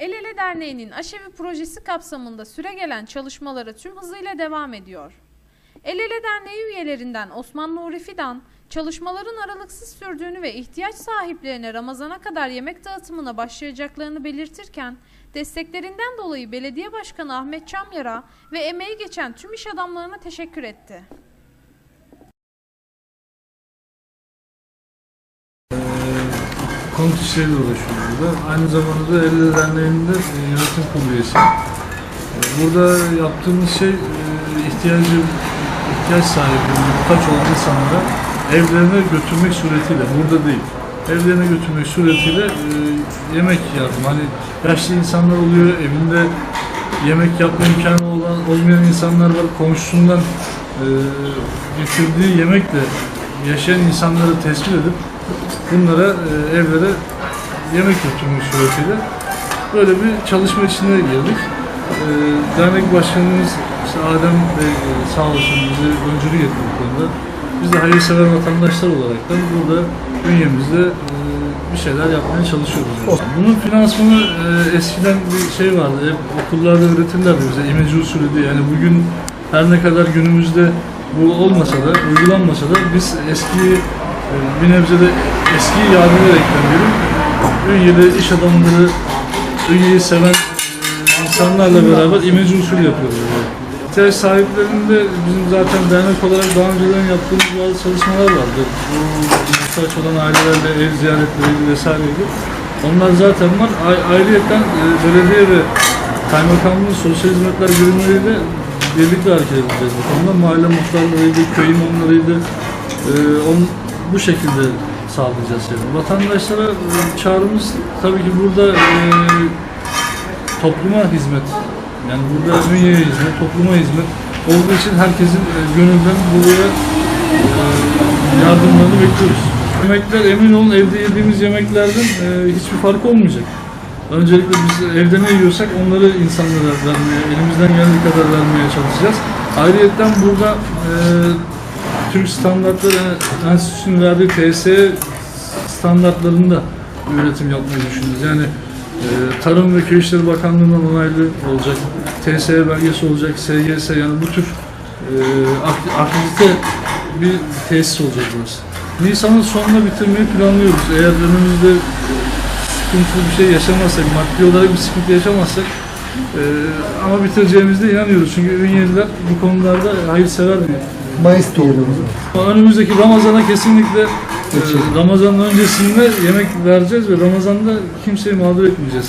El Ele Derneği'nin Aşevi projesi kapsamında süregelen çalışmaları tüm hızıyla devam ediyor. El Ele Derneği üyelerinden Osman Nuri Fidan, çalışmaların aralıksız sürdüğünü ve ihtiyaç sahiplerine Ramazan'a kadar yemek dağıtımına başlayacaklarını belirtirken, desteklerinden dolayı Belediye Başkanı Ahmet Çamyar'a ve emeği geçen tüm iş adamlarına teşekkür etti. Konut işleriyle uğraşıyorum burada. Aynı zamanda da Elle Derneği'nde e, yönetim kurulu üyesiyim. E, Burada yaptığımız şey e, ihtiyacı, ihtiyaç sahibi, muhtaç olan insanlara evlerine götürmek suretiyle, burada değil, evlerine götürmek suretiyle yemek yardım. Hani yaşlı insanlar oluyor, evinde yemek yapma imkanı olan, olmayan insanlar var, komşusundan getirdiği yemekle yaşayan insanları tespit edip bunlara e, evlere yemek götürmek suretiyle böyle bir çalışma içine girdik. E, dernek başkanımız işte Adem Bey e, sağ olsun bize öncülük etti bu konuda. Biz de hayırsever vatandaşlar olarak da burada bünyemizde e, bir şeyler yapmaya çalışıyoruz. yani. Bunun finansmanı e, eskiden bir şey vardı. Hep okullarda öğretirlerdi bize imece usulü diye. Yani bugün her ne kadar günümüzde bu olmasa da, uygulanmasa da biz eski bir nebze de yad ederekten diyelim. Ünye'de iş adamları, Ünye'yi seven e, insanlarla beraber imece usulü yapıyoruz. İhtiyaç sahiplerinde bizim zaten dernek olarak daha önceden yaptığımız bazı çalışmalar vardı. Bu muhtaç olan ailelerle ev ziyaretleri vesaireydi. Onlar zaten var. A- Ayrıyeten e, belediye ve kaymakamlığın sosyal hizmetler birimleriyle birlikte hareket edeceğiz bu. Mahalle muhtarlarıydı, köy imamlarıydı. E, on, bu şekilde sağlayacağız yani. Vatandaşlara e, çağrımız tabii ki burada e, topluma hizmet. Yani burada Ünye'ye hizmet, topluma hizmet olduğu için herkesin e, gönülden buraya e, yardımlarını bekliyoruz. Yemekler emin olun evde yediğimiz yemeklerden e, hiçbir fark olmayacak. Öncelikle biz evde ne yiyorsak onları insanlara vermeye, elimizden geldiği kadar vermeye çalışacağız. Ayrıyeten burada e, Türk Standartları Enstitüsü'nün verdiği TSE standartlarında üretim yapmayı düşünüyoruz. Yani e, Tarım ve Köy İşleri Bakanlığı'ndan onaylı olacak, TSE belgesi olacak, SGS yani bu tür e, ak- akredite bir tesis olacak burası. Nisan'ın sonuna bitirmeyi planlıyoruz. Eğer önümüzde sıkıntılı bir şey yaşamazsak, maddi olarak bir sıkıntı yaşamazsak e, ama bitireceğimizde inanıyoruz. Çünkü Ünyeliler bu konularda hayırsever bir Mayıs diyelim. Önümüzdeki Ramazan'a kesinlikle e, Ramazan'ın öncesinde yemek vereceğiz ve Ramazan'da kimseyi mağdur etmeyeceğiz.